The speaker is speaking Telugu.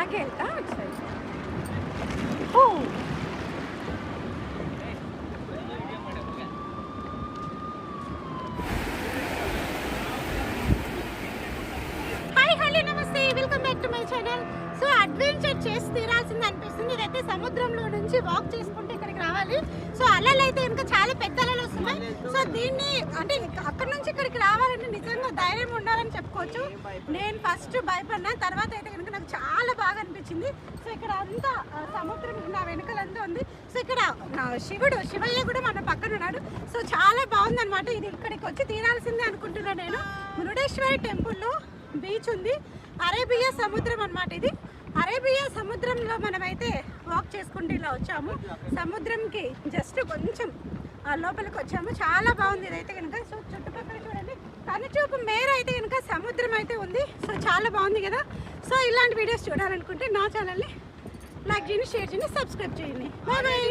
అలాగే వెళ్తా అటు హాయ్ హలో నమస్తే. Welcome back to my channel so adventure చేసి తీరాల్సింది అనిపిస్తుంది. ఇదైతే సముద్రంలో నుంచి వాక్ చేసుకుంటే ఇక్కడికి రావాలి. సో అలలు అయితే ఇంకా చాలా పెద్ద అలలు వస్తున్నాయి. సో దీన్ని అంటే అక్కడ నుంచి ఇక్కడికి రావాలంటే నిజంగా ధైర్యం ఉండాలని చెప్పుకోవచ్చు. నేను ఫస్ట్ భయపడినా తర్వాత అయితే కనుక నాకు చాలా బాగా కనిపించింది సో ఇక్కడ అంతా సముద్రం నా వెనుకలంతా ఉంది. సో ఇక్కడ శివుడు శివయ్య కూడా మన పక్కన ఉన్నాడు. సో చాలా బాగుంది అనమాట ఇది ఇక్కడికి వచ్చి తీరాల్సిందే అనుకుంటున్నాను నేను. మురుడేశ్వరి టెంపుల్లో బీచ్ ఉంది. అరేబియా సముద్రం అన్నమాట ఇది. అరేబియా సముద్రంలో మనమైతే వాక్ చేసుకుంటూ ఇలా వచ్చాము. సముద్రంకి జస్ట్ కొంచెం ఆ, లోపలికి వచ్చాము. చాలా బాగుంది ఇదైతే కనుక. సో చుట్టుపక్కల చూడండి. కనుచూపు మేర అయితే కనుక సముద్రం అయితే ఉంది. సో చాలా బాగుంది కదా. సో ఇలాంటి వీడియోస్ చూడాలనుకుంటే నా ఛానల్ని లైక్ చేయండి షేర్ చేయండి సబ్స్క్రైబ్ చేయండి. Bye bye